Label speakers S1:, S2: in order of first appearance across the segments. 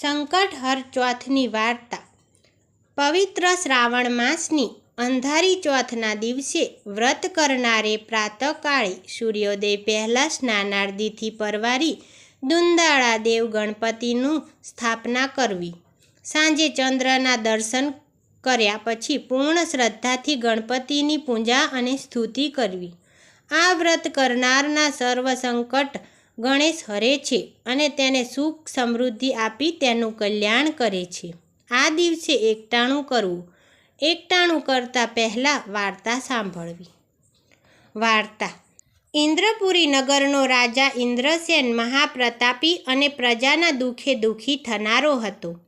S1: સંકટહર ચોથની વાર્તા. પવિત્ર શ્રાવણ માસની અંધારી ચોથના દિવસે વ્રત કરનારે પ્રાતઃકાળે સૂર્યોદય પહેલાં સ્નાનાર્દિથી પરવારી દુંદાળા દેવ ગણપતિનું સ્થાપના કરવી. સાંજે ચંદ્રના દર્શન કર્યા પછી પૂર્ણ શ્રદ્ધાથી ગણપતિની પૂજા અને સ્તુતિ કરવી. આ વ્રત કરનારના સર્વ સંકટ ગણેશ હરે છે અને તેને સુખ સમૃદ્ધિ આપી તેનું કલ્યાણ કરે છે. આ દિવસે એકટાણું કરવું. એકટાણું કરતાં પહેલાં વાર્તા સાંભળવી. વાર્તા. ઇન્દ્રપુરી નગરનો રાજા ઇન્દ્રસેન મહાપ્રતાપી અને પ્રજાના દુઃખે દુઃખી થનારો હતો.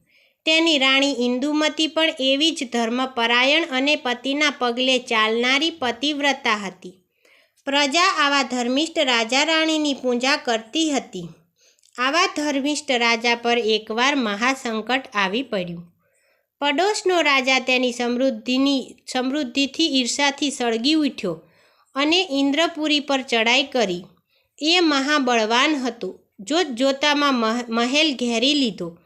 S1: તેની રાણી ઇન્દુમતી પણ એવી જ ધર્મપરાયણ અને પતિના પગલે ચાલનારી પતિવ્રતા હતી. પ્રજા આવા ધર્મિષ્ઠ રાજા રાણીની પૂજા કરતી હતી. આવા ધર્મિષ્ઠ રાજા પર એકવાર મહાસંકટ આવી પડ્યું. પડોશનો રાજા તેની સમૃદ્ધિની, સમૃદ્ધિથી ઈર્ષાથી સળગી ઉઠ્યો અને ઇન્દ્રપુરી પર ચડાઈ કરી. એ મહાબળવાન હતો જોત જોતામાં મહેલ ઘેરી લીધો.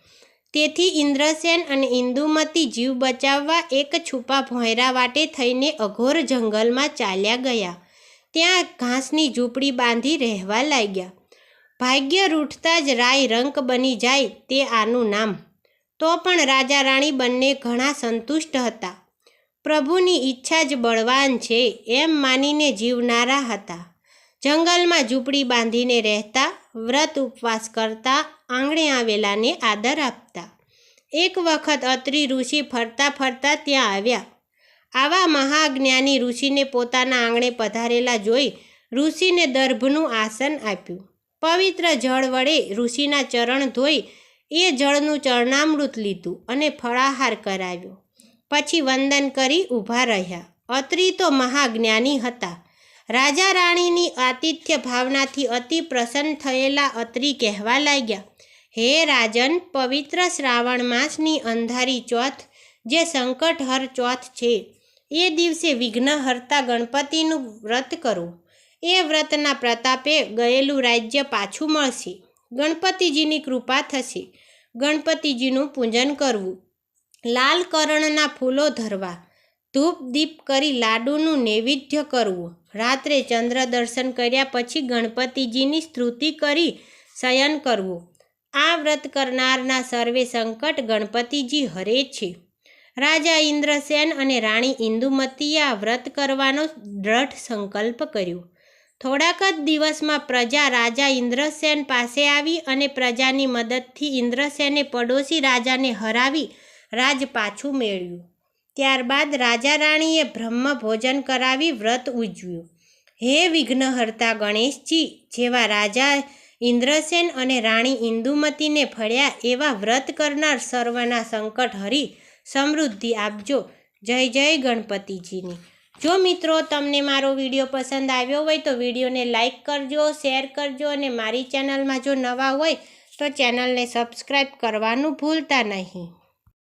S1: તેથી ઇન્દ્રસેન અને ઇન્દુમતી જીવ બચાવવા એક છુપા ભોંયરા વાટે થઈને અઘોર જંગલમાં ચાલ્યા ગયા. ત્યાં ઘાસની ઝૂંપડી બાંધી રહેવા લાગ્યા. ભાગ્ય રૂઠતા જ રાય રંક બની જાય તે આનું નામ. તો પણ રાજા રાણી બંને ઘણા સંતુષ્ટ હતા. પ્રભુની ઈચ્છા જ બળવાન છે એમ માનીને જીવનારા હતા. જંગલમાં ઝૂંપડી બાંધીને રહેતા, વ્રત ઉપવાસ કરતા, આંગણે આવેલાને આદર આપતા. એક વખત અત્રિ ઋષિ ફરતા ફરતા ત્યાં આવ્યા. આવા મહાજ્ઞાની ઋષિને પોતાના આંગણે પધારેલા જોઈ ઋષિને દર્ભનું આસન આપ્યું. પવિત્ર જળ વડે ઋષિના ચરણ ધોઈ એ જળનું ચરણામૃત લીધું અને ફળાહાર કરાવ્યો. પછી વંદન કરી ઊભા રહ્યા. અત્રિ તો મહાજ્ઞાની હતા. રાજા રાણીની આતિથ્ય ભાવનાથી અતિ પ્રસન્ન થયેલા અત્રિ કહેવા લાગ્યા, હે રાજન, પવિત્ર શ્રાવણ માસની અંધારી ચોથ, જે સંકટહર ચોથ છે એ દિવસે વિઘ્નહર્તા ગણપતિનું વ્રત કરવું એ વ્રતના પ્રતાપે ગયેલું રાજ્ય પાછું મળશે. ગણપતિજીની કૃપા થશે. ગણપતિજીનું પૂજન કરવું. લાલ કરણના ફૂલો ધરવા. ધૂપ દીપ કરી લાડુનું નૈવેદ્ય કરવું. રાત્રે ચંદ્ર દર્શન કર્યા પછી ગણપતિજીની સ્તુતિ કરી શયન કરવું. આ વ્રત કરનારના સર્વે સંકટ ગણપતિજી હરે છે. રાજા ઇન્દ્રસેન અને રાણી ઇન્દુમતીએ આ વ્રત કરવાનો દ્રઢ સંકલ્પ કર્યો. થોડાક જ દિવસમાં પ્રજા રાજા ઇન્દ્રસેન પાસે આવી અને પ્રજાની મદદથી ઇન્દ્રસેને પડોશી રાજાને હરાવી રાજ પાછું મેળવ્યું. ત્યારબાદ રાજા રાણીએ બ્રહ્મ ભોજન કરાવી વ્રત ઉજવ્યું. હે વિઘ્નહર્તા ગણેશજી, જેવા રાજા ઇન્દ્રસેન અને રાણી ઇન્દુમતીને ફળ્યા એવા વ્રત કરનાર સર્વના સંકટ હરી સમૃદ્ધિ આપજો. જય જય ગણપતિજીની. જો મિત્રો તમને મારો વીડિયો પસંદ આવ્યો હોય તો વિડીયોને લાઈક કરજો, શેર કરજો અને મારી ચેનલમાં જો નવા હોય તો ચેનલને સબસ્ક્રાઈબ કરવાનું ભૂલતા નહીં.